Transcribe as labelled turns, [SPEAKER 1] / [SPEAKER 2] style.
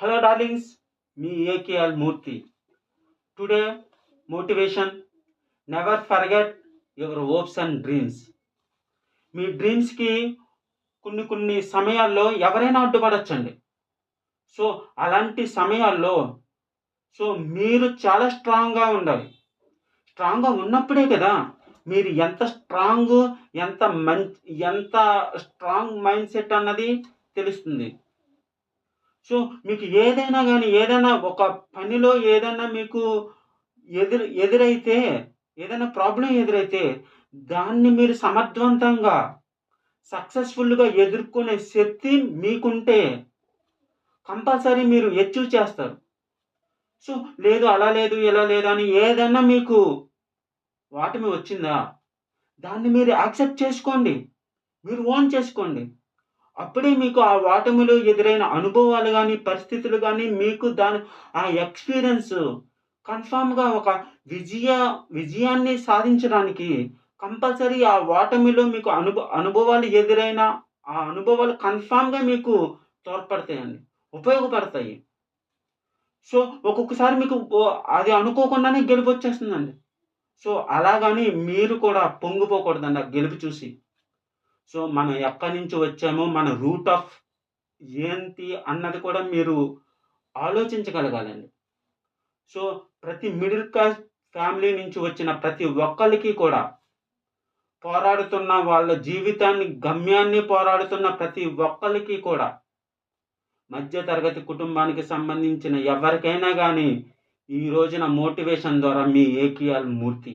[SPEAKER 1] Hello darlings me A K L Murthy. Today motivation never forget your hopes and dreams మీ డ్రీమ్స్కి కొన్ని కొన్ని సమయాల్లో ఎవరైనా అడ్డుపడచ్చండి. సో అలాంటి సమయాల్లో సో మీరు చాలా స్ట్రాంగ్గా ఉండాలి. స్ట్రాంగ్గా ఉన్నప్పుడే కదా మీరు ఎంత స్ట్రాంగ్ ఎంత మంచి ఎంత స్ట్రాంగ్ మైండ్ సెట్ అన్నది తెలుస్తుంది. సో మీకు ఏదైనా కానీ ఏదైనా ఒక పనిలో ఏదైనా మీకు ఎదురు ఎదురైతే ఏదైనా ప్రాబ్లం ఎదురైతే దాన్ని మీరు సమర్థవంతంగా సక్సెస్ఫుల్గా ఎదుర్కొనే శక్తి మీకుంటే కంపల్సరీ మీరు అచీవ్ చేస్తారు. సో లేదు అలా లేదు ఇలా లేదు అని ఏదైనా మీకు వాటమి వచ్చిందా దాన్ని మీరు యాక్సెప్ట్ చేసుకోండి. మీరు ఓన్ చేసుకోండి. అప్పుడే మీకు ఆ వాటములో ఎదురైన అనుభవాలు కానీ పరిస్థితులు కానీ మీకు దాని ఆ ఎక్స్పీరియన్స్ కన్ఫామ్గా ఒక విజయ విజయాన్ని సాధించడానికి కంపల్సరీ ఆ వాటమిలో మీకు అనుభవ అనుభవాలు ఎదురైన ఆ అనుభవాలు కన్ఫామ్గా మీకు తోడ్పడతాయండి ఉపయోగపడతాయి. సో ఒక్కొక్కసారి మీకు ఓ- అది అనుకోకుండానే గెలుపు వచ్చేస్తుందండి సో అలాగని మీరు కూడా పొంగిపోకూడదండి ఆ గెలుపు చూసి. సో మనం ఎక్కడి నుంచి వచ్చామో మన రూట్ ఆఫ్ ఏంటి అన్నది కూడా మీరు ఆలోచించగలగాలండి. సో ప్రతి మిడిల్ క్లాస్ ఫ్యామిలీ నుంచి వచ్చిన ప్రతి ఒక్కరికి కూడా పోరాడుతున్న వాళ్ళ జీవితాన్ని గమ్యాన్ని పోరాడుతున్న ప్రతి ఒక్కరికి కూడా మధ్య తరగతి కుటుంబానికి సంబంధించిన ఎవరికైనా కానీ ఈ రోజున మోటివేషన్ ద్వారా మీ ఏకియాల్ మూర్తి